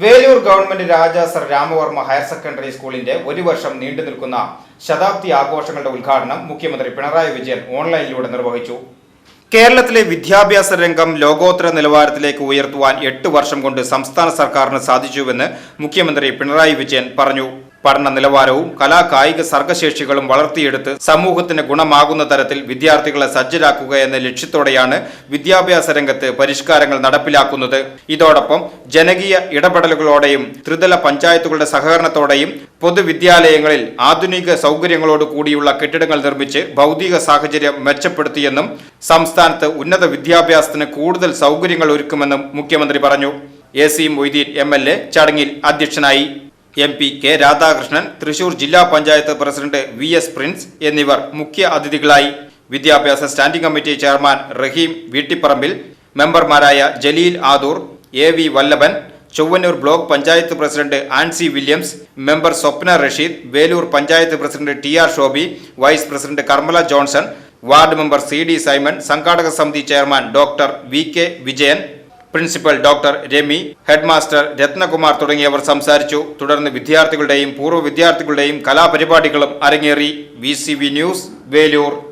Velur government Raja sir Ramavarma higher secondary സ്കൂളിന്റെ ഒരു വർഷം നീണ്ടു നിൽക്കുന്ന ശതാബ്ദി ആഘോഷങ്ങളുടെ ഉദ്ഘാടനം മുഖ്യമന്ത്രി പിണറായി വിജയൻ ഓൺലൈനിലൂടെ നിർവഹിച്ചു. കേരളത്തിലെ വിദ്യാഭ്യാസ രംഗം ലോകോത്തര നിലവാരത്തിലേക്ക് ഉയർത്തുവാൻ എട്ട് വർഷം കൊണ്ട് സംസ്ഥാന സർക്കാരിന് സാധിച്ചുവെന്ന് മുഖ്യമന്ത്രി പിണറായി വിജയൻ പറഞ്ഞു. പഠന നിലവാരവും കലാകായിക സർഗശേഷികളും വളർത്തിയെടുത്ത് സമൂഹത്തിന് ഗുണമാകുന്ന തരത്തിൽ വിദ്യാർത്ഥികളെ സജ്ജരാക്കുക എന്ന ലക്ഷ്യത്തോടെയാണ് വിദ്യാഭ്യാസ രംഗത്ത് പരിഷ്കാരങ്ങൾ നടപ്പിലാക്കുന്നത്. ഇതോടൊപ്പം ജനകീയ ഇടപെടലുകളോടെയും ത്രിതല പഞ്ചായത്തുകളുടെ സഹകരണത്തോടെയും പൊതുവിദ്യാലയങ്ങളിൽ ആധുനിക സൗകര്യങ്ങളോട് കൂടിയുള്ള കെട്ടിടങ്ങൾ നിർമ്മിച്ച് ഭൗതിക സാഹചര്യം മെച്ചപ്പെടുത്തിയെന്നും സംസ്ഥാനത്ത് ഉന്നത വിദ്യാഭ്യാസത്തിന് കൂടുതൽ സൗകര്യങ്ങൾ ഒരുക്കുമെന്നും മുഖ്യമന്ത്രി പറഞ്ഞു. A C Moideen M L A ചടങ്ങിൽ അധ്യക്ഷനായി. M P K Radhakrishnan Thrissur ജില്ലാ panchayat president V S Prince എന്നിവർ മുഖ്യ അതിഥികളായി വിദ്യാഭ്യാസ standing committee chairman Rahim Veettipparambil മെമ്പർമാരായ Jaleel Adur A V Vallabhan Chowannur block panchayat president Ancy Williams member Swapna Rasheed Velur panchayat president T R Shobi vice president Karmala Johnson ward member C D Simon സംഘാടക സമിതി chairman doctor V K Vijayan principal doctor Rami headmaster Ratnakumar തുടങ്ങിയവർ സംസാരിച്ചു. തുടർന്ന് വിദ്യാർത്ഥികളുടെയും പൂർവ വിദ്യാർത്ഥികളുടെയും കലാപരിപാടികളും അരങ്ങേറി. V news Velur.